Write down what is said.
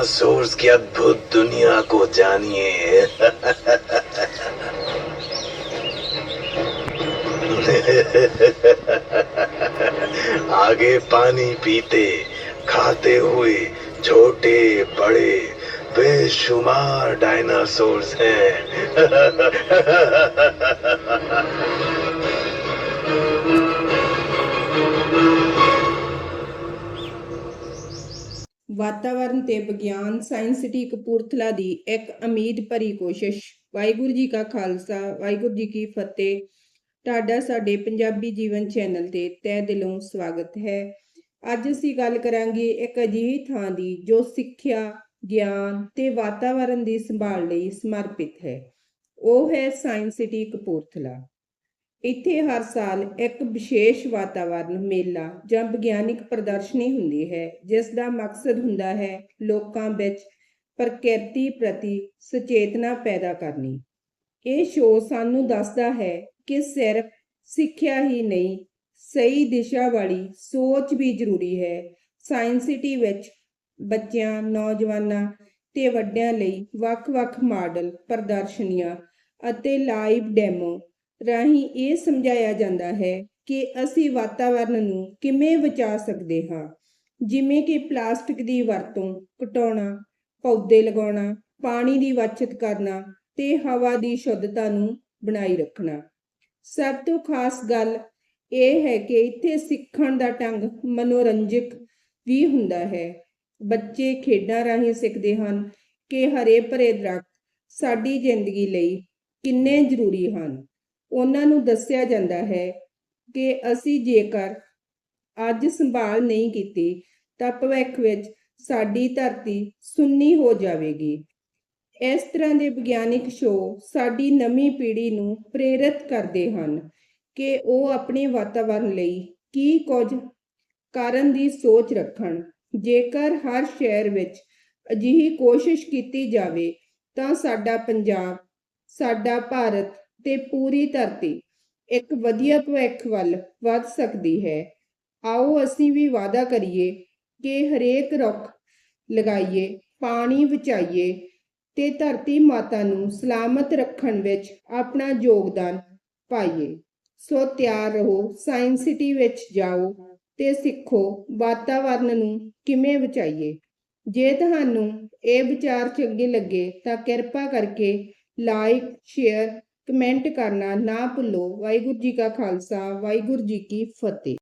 Dinosaurs की अद्भुत दुनिया को जानिए। आगे पानी पीते, खाते हुए छोटे, बड़े, बेशुमार डायनासोर्स हैं। ਵਾਤਾਵਰਣ ਤੇ ਵਿਗਿਆਨ, ਸਾਇੰਸ ਸਿਟੀ ਕਪੂਰਥਲਾ ਦੀ ਇੱਕ ਉਮੀਦ ਭਰੀ ਕੋਸ਼ਿਸ਼। ਵਾਹਿਗੁਰੂ ਜੀ ਕਾ ਖਾਲਸਾ, ਵਾਹਿਗੁਰੂ ਜੀ ਕੀ ਫਤਿਹ। ਤੁਹਾਡਾ ਸਾਡੇ ਪੰਜਾਬੀ ਜੀਵਨ ਚੈਨਲ ਤੇ ਤਹਿ ਦਿਲੋਂ ਸਵਾਗਤ ਹੈ। ਅੱਜ ਅਸੀਂ ਗੱਲ ਕਰਾਂਗੇ ਇੱਕ ਅਜਿਹੀ ਥਾਂ ਦੀ ਜੋ ਸਿੱਖਿਆ, ਗਿਆਨ ਤੇ ਵਾਤਾਵਰਣ ਦੀ ਸੰਭਾਲ ਲਈ ਸਮਰਪਿਤ ਹੈ। ਉਹ ਹੈ ਸਾਇੰਸ ਸਿਟੀ ਕਪੂਰਥਲਾ ਇੱਥੇ ਹਰ ਸਾਲ ਇੱਕ ਵਿਸ਼ੇਸ਼ ਵਾਤਾਵਰਣ ਮੇਲਾ ਜਾਂ ਵਿਗਿਆਨਿਕ ਪ੍ਰਦਰਸ਼ਨੀ ਹੁੰਦੀ ਹੈ, ਜਿਸ ਦਾ ਮਕਸਦ ਹੁੰਦਾ ਹੈ ਲੋਕਾਂ ਵਿੱਚ ਪ੍ਰਕਿਰਤੀ ਪ੍ਰਤੀ ਸੁਚੇਤਨਾ ਪੈਦਾ ਕਰਨੀ। ਇਹ ਸ਼ੋਅ ਸਾਨੂੰ ਦੱਸਦਾ ਹੈ ਕਿ ਸਿਰਫ ਸਿੱਖਿਆ ਹੀ ਨਹੀਂ, ਸਹੀ ਦਿਸ਼ਾ ਵਾਲੀ ਸੋਚ ਵੀ ਜ਼ਰੂਰੀ ਹੈ। ਸਾਇੰਸ ਸਿਟੀ ਵਿੱਚ ਬੱਚਿਆਂ, ਨੌਜਵਾਨਾਂ ਤੇ ਵੱਡਿਆਂ ਲਈ ਵੱਖ-ਵੱਖ ਮਾਡਲ, ਪ੍ਰਦਰਸ਼ਨੀਆਂ ਅਤੇ ਲਾਈਵ ਡੈਮੋ ਰਾਹੀਂ ਇਹ ਸਮਝਾਇਆ ਜਾਂਦਾ ਹੈ ਕਿ ਅਸੀਂ ਵਾਤਾਵਰਨ ਨੂੰ ਕਿਵੇਂ ਬਚਾ ਸਕਦੇ ਹਾਂ। ਜਿਵੇਂ ਕਿ ਪਲਾਸਟਿਕ ਦੀ ਵਰਤੋਂ, ਘਟਾਉਣਾ, ਪੌਦੇ ਲਗਾਉਣਾ, ਪਾਣੀ ਦੀ ਬਚਤ ਕਰਨਾ ਤੇ ਹਵਾ ਦੀ ਸ਼ੁੱਧਤਾ ਨੂੰ ਬਣਾਈ ਰੱਖਣਾ। ਸਭ ਤੋਂ ਖਾਸ ਗੱਲ ਇਹ ਹੈ ਕਿ ਇੱਥੇ ਸਿੱਖਣ ਦਾ ਢੰਗ ਮਨੋਰੰਜਕ ਵੀ ਹੁੰਦਾ ਹੈ। ਬੱਚੇ ਖੇਡਾਂ ਰਾਹੀਂ ਸਿੱਖਦੇ ਹਨ ਕਿ ਹਰੇ ਭਰੇ ਦਰਖਤ ਸਾਡੀ ਜ਼ਿੰਦਗੀ ਲਈ ਕਿੰਨੇ ਜ਼ਰੂਰੀ ਹਨ। ਉਹਨਾਂ ਨੂੰ ਦੱਸਿਆ ਜਾਂਦਾ ਹੈ ਕਿ ਅਸੀਂ ਜੇਕਰ ਅੱਜ ਸੰਭਾਲ ਨਹੀਂ ਕੀਤੀ, ਤਾਂ ਭਵਿੱਖ ਵਿੱਚ ਸਾਡੀ ਧਰਤੀ ਸੁੰਨੀ ਹੋ ਜਾਵੇਗੀ। ਇਸ ਤਰ੍ਹਾਂ ਦੇ ਵਿਗਿਆਨਿਕ ਸ਼ੋਅ ਸਾਡੀ ਨਵੀਂ ਪੀੜ੍ਹੀ ਨੂੰ ਪ੍ਰੇਰਿਤ ਕਰਦੇ ਹਨ ਕਿ ਉਹ ਆਪਣੇ ਵਾਤਾਵਰਣ ਲਈ ਕੀ ਕੁਝ ਕਰਨ ਦੀ ਸੋਚ ਰੱਖਣ। ਜੇਕਰ ਹਰ ਸ਼ਹਿਰ ਵਿੱਚ ਅਜਿਹੀ ਕੋਸ਼ਿਸ਼ ਕੀਤੀ ਜਾਵੇ, ਤਾਂ ਸਾਡਾ ਪੰਜਾਬ, ਸਾਡਾ ਭਾਰਤ ਤੇ ਪੂਰੀ ਧਰਤੀ ਇੱਕ ਵਧੀਆ ਭਵਿੱਖ ਵੱਲ ਵੱਧ ਸਕਦੀ ਹੈ। ਆਓ ਅਸੀਂ ਵੀ ਵਾਅਦਾ ਕਰੀਏ ਕਿ ਹਰੇਕ ਰੁੱਖ ਲਗਾਈਏ, ਪਾਣੀ ਬਚਾਈਏ ਤੇ ਧਰਤੀ ਮਾਤਾ ਨੂੰ ਸਲਾਮਤ ਰੱਖਣ ਵਿੱਚ ਆਪਣਾ ਯੋਗਦਾਨ ਪਾਈਏ। ਸੋ ਤਿਆਰ ਰਹੋ, ਸਾਇੰਸ ਸਿਟੀ ਵਿੱਚ ਜਾਓ ਤੇ ਸਿੱਖੋ ਵਾਤਾਵਰਨ ਨੂੰ ਕਿਵੇਂ ਬਚਾਈਏ। ਜੇ ਤੁਹਾਨੂੰ ਇਹ ਵਿਚਾਰ ਚੰਗੇ ਲੱਗੇ ਤਾਂ ਕਿਰਪਾ ਕਰਕੇ ਲਾਈਕ ਸ਼ੇਅਰ ਕਮੈਂਟ ਕਰਨਾ ਨਾ ਭੁੱਲੋ। ਵਾਹਿਗੁਰੂ ਜੀ ਕਾ ਖਾਲਸਾ ਵਾਹਿਗੁਰੂ ਜੀ ਕੀ ਫਤਿਹ।